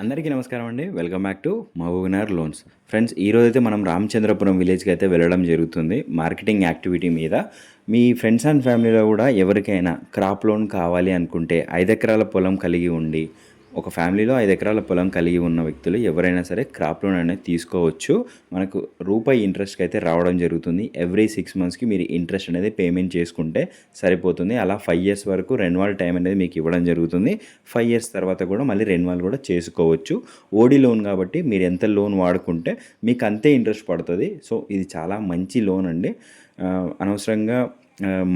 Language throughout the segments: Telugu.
అందరికీ నమస్కారం అండి. Welcome back to Mahabubnagar loans friends ఈరోజు అయితే మనం రామచంద్రపురం విలేజ్కి అయితే వెళ్ళడం జరుగుతుంది. మార్కెటింగ్ యాక్టివిటీ మీద మీ ఫ్రెండ్స్ అండ్ ఫ్యామిలీలో కూడా ఎవరికైనా క్రాప్ లోన్ కావాలి అనుకుంటే ఐదు ఎకరాల పొలం కలిగి ఉండి ఒక ఫ్యామిలీలో ఐదు ఎకరాల పొలం కలిగి ఉన్న వ్యక్తులు ఎవరైనా సరే క్రాప్ లోన్ అనేది తీసుకోవచ్చు. మనకు రూపాయి ఇంట్రెస్ట్కి అయితే రావడం జరుగుతుంది. ఎవ్రీ సిక్స్ మంత్స్కి మీరు ఇంట్రెస్ట్ అనేది పేమెంట్ చేసుకుంటే సరిపోతుంది. అలా ఫైవ్ ఇయర్స్ వరకు రెన్వాల్ టైం అనేది మీకు ఇవ్వడం జరుగుతుంది. ఫైవ్ ఇయర్స్ తర్వాత కూడా మళ్ళీ రెన్వాల్ కూడా చేసుకోవచ్చు. ఓడి లోన్ కాబట్టి మీరు ఎంత లోన్ వాడుకుంటే మీకు అంతే ఇంట్రెస్ట్ పడుతుంది. సో ఇది చాలా మంచి లోన్ అండి. అనవసరంగా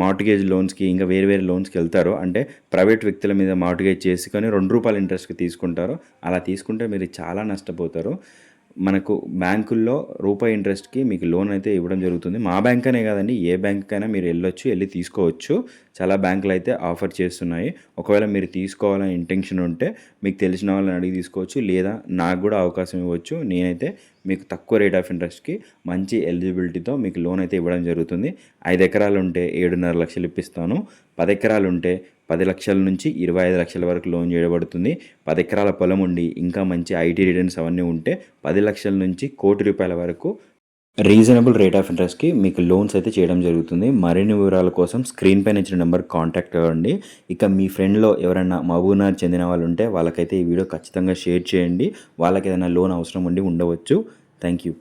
మార్టిగేజ్ లోన్స్కి ఇంకా వేరే వేరే లోన్స్కి వెళ్తారు అంటే ప్రైవేట్ వ్యక్తుల మీద మార్టిగేజ్ చేసుకొని రెండు రూపాయల ఇంట్రెస్ట్కి తీసుకుంటారు అలా తీసుకుంటే మీరు చాలా నష్టపోతారు. మనకు బ్యాంకుల్లో రూపాయి ఇంట్రెస్ట్కి మీకు లోన్ అయితే ఇవ్వడం జరుగుతుంది. మా బ్యాంక్ అనే కాదండి ఏ బ్యాంక్ అయినా మీరు వెళ్ళొచ్చు వెళ్ళి తీసుకోవచ్చు. చాలా బ్యాంకులు అయితే ఆఫర్ చేస్తున్నాయి. ఒకవేళ మీరు తీసుకోవాలని ఇంటెన్షన్ ఉంటే మీకు తెలిసిన వాళ్ళని అడిగి తీసుకోవచ్చు లేదా నాకు కూడా అవకాశం ఇవ్వచ్చు. నేనైతే మీకు తక్కువ రేట్ ఆఫ్ ఇంట్రెస్ట్కి మంచి ఎలిజిబిలిటీతో మీకు లోన్ అయితే ఇవ్వడం జరుగుతుంది. ఐదు ఎకరాలు ఉంటే ఏడున్నర లక్షలు ఇప్పిస్తాను. పది ఎకరాలు ఉంటే పది లక్షల నుంచి ఇరవై ఐదు లక్షల వరకు లోన్ చేయబడుతుంది. పది ఎకరాల పొలం ఉండి ఇంకా మంచి ఐటీ రిటర్న్స్ అవన్నీ ఉంటే పది లక్షల నుంచి కోటి రూపాయల వరకు రీజనబుల్ రేట్ ఆఫ్ ఇంట్రెస్ట్కి మీకు లోన్స్ అయితే చేయడం జరుగుతుంది. మరిన్ని వివరాల కోసం స్క్రీన్ పైన ఇచ్చిన నెంబర్ కాంటాక్ట్ అవ్వండి. ఇక మీ ఫ్రెండ్లో ఎవరైనా మహబూబ్నగర్ చెందిన వాళ్ళు ఉంటే వాళ్ళకైతే ఈ వీడియో ఖచ్చితంగా షేర్ చేయండి. వాళ్ళకి ఏదైనా లోన్ అవసరం ఉండి ఉండవచ్చు. Thank you